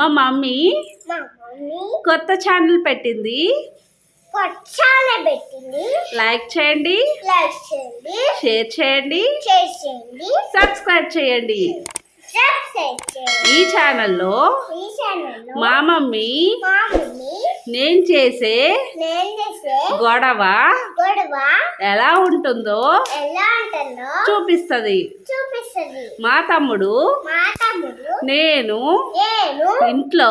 మా మమ్మీ కొత్త ఛానల్ పెట్టింది. లైక్ చేయండి. షేర్ చేయండి. సబ్స్క్రైబ్ చేయండి. ఈ ఛానల్లో మా మమ్మీ నేను చేసే గొడవ ఎలా ఉంటుందో చూపిస్తుంది. మా తమ్ముడు నేను నేను ఇంట్లో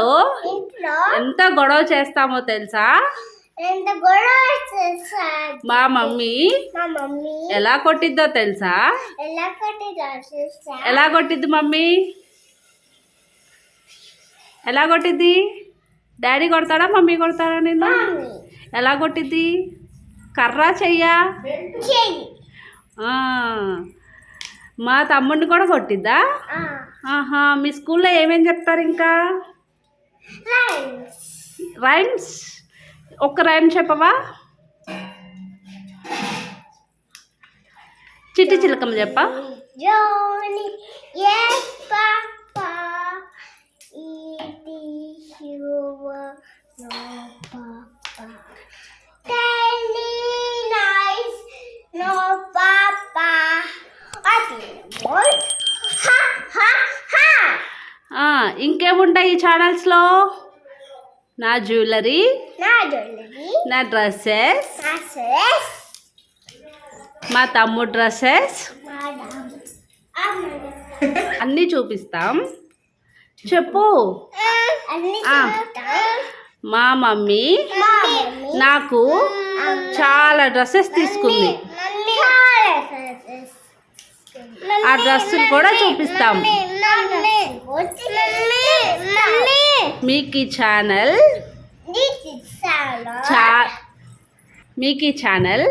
ఎంత గొడవ చేస్తామో తెలుసా? మా మమ్మీ ఎలా కొట్టిద్దో తెలుసా? ఎలా కొట్టిద్ది మమ్మీ? ఎలా కొట్టిద్ది? డాడీ కొడతాడా మమ్మీ కొడతాడా నిన్ను? మమ్మీ. ఎలా కొట్టిద్ది? కర్రా చెయ్యా. మా తమ్ముడిని కూడా కొట్టిద్దా? ఆహా మీ స్కూల్లో ఏమేం చెప్తారు ఇంకా? రైమ్స్ రైమ్స్ ఒక్క రైమ్ చెప్పవా? చిట్టి చిలకమ్మ చెప్పా? ఇంకేముంటాయి ఈ ఛానల్స్లో నా జ్యువెలరీ నా డ్రెస్సెస్ మా తమ్ముడు డ్రెస్సెస్ అన్నీ చూపిస్తాం. చెప్పు. మా మమ్మీ నాకు చాలా డ్రెస్సెస్ తీసుకుంది. ఆ డ్రెస్సులు కూడా చూపిస్తాం. మీకి ఛానల్? మీకి ఛానల్?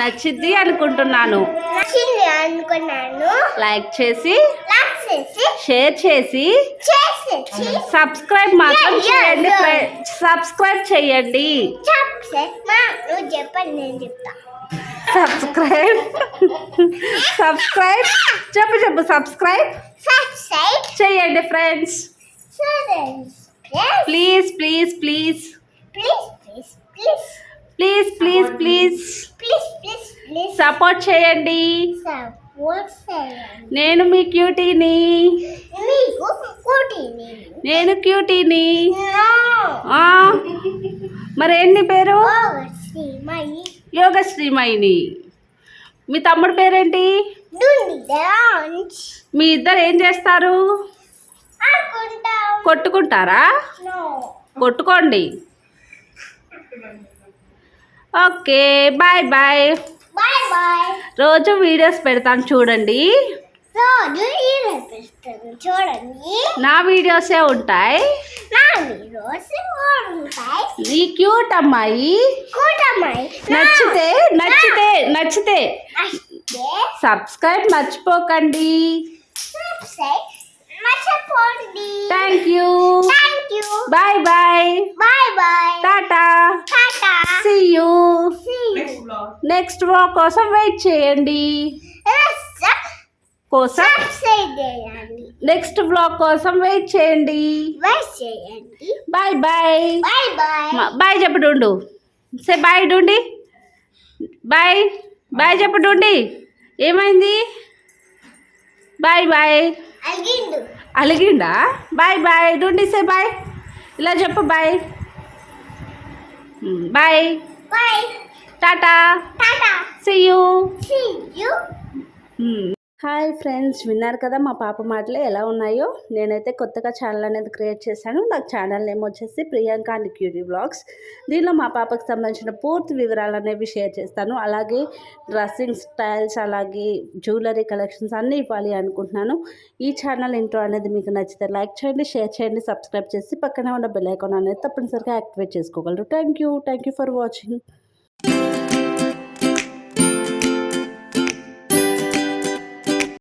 నచ్చింది అనుకుంటున్నాను. అనుకున్నాను. లైక్ చేసి షేర్ చేసి సబ్స్క్రైబ్ మాత్రం చేయండి సబ్స్క్రైబ్ చేయండి. చెప్పండి నేను చెప్తాను సబ్స్క్రైబ్ సబ్స్క్రైబ్ చెప్పు చెప్పు సబ్స్క్రైబ్ సబ్స్క్రైబ్ చేయండి friends please please please please please please support చేయండి. నేను మీ క్యూటీని నేను క్యూటీని మరేంటి పేరు? యోగశ్రీమైని. మీ తమ్ముడు పేరేంటి? మీ ఇద్దరు ఏం చేస్తారు? కొట్టుకుంటారా? కొట్టుకోండి. Okay bye bye. రోజు వీడియోస్ పెడతాను చూడండి. రోజు ఈ రెపిస్తాను చూడండి. నా వీడియోసే ఉంటాయి? నా వీడియోస్ ఉంటాయి. ఈ క్యూట్ అమ్మాయి నచ్చితే నచ్చితే నచ్చితే నచ్చితే సబ్స్క్రైబ్ మర్చిపోకండి. సబ్స్క్రైబ్ మర్చిపోండి. Thank you thank you bye bye bye bye tata tata see you see next vlog కోసం వెయిట్ చేయండి. కోసం నెక్స్ట్ వ్లాగ్ కోసం వెయిట్ చేయండి. Bye bye bye bye bye చెప్పు డుండు సే బాయ్ డుండి బాయ్ బాయ్ చెప్పు డుండి ఏమైంది? బాయ్ బాయ్ అలిగిండు. అలిగిండా? బాయ్ బాయ్ డుండి సే బాయ్ ఇలా చెప్పు bye bye bye tata tata see you see you hi friends విన్నారు కదా మా పాప మాటలు ఎలా ఉన్నాయో? నేనైతే కొత్తగా ఛానల్ అనేది క్రియేట్ చేశాను. నాకు ఛానల్ నేమ్ వచ్చేసి ప్రియాంక అండ్ క్యూరీ బ్లాగ్స్. దీనిలో మా పాపకు సంబంధించిన పూర్తి వివరాలు అనేవి షేర్ చేస్తాను. అలాగే డ్రెస్సింగ్ స్టైల్స్ అలాగే జ్యువెలరీ కలెక్షన్స్ అన్నీ ఇవ్వాలి అనుకుంటున్నాను. ఈ ఛానల్ ఇంట్రో అనేది మీకు నచ్చితే లైక్ చేయండి షేర్ చేయండి సబ్స్క్రైబ్ చేసి పక్కనే ఉన్న బెల్ ఐకాన్ అనేది తప్పనిసరిగా యాక్టివేట్ చేసుకోగలరు. Thank you thank you for watching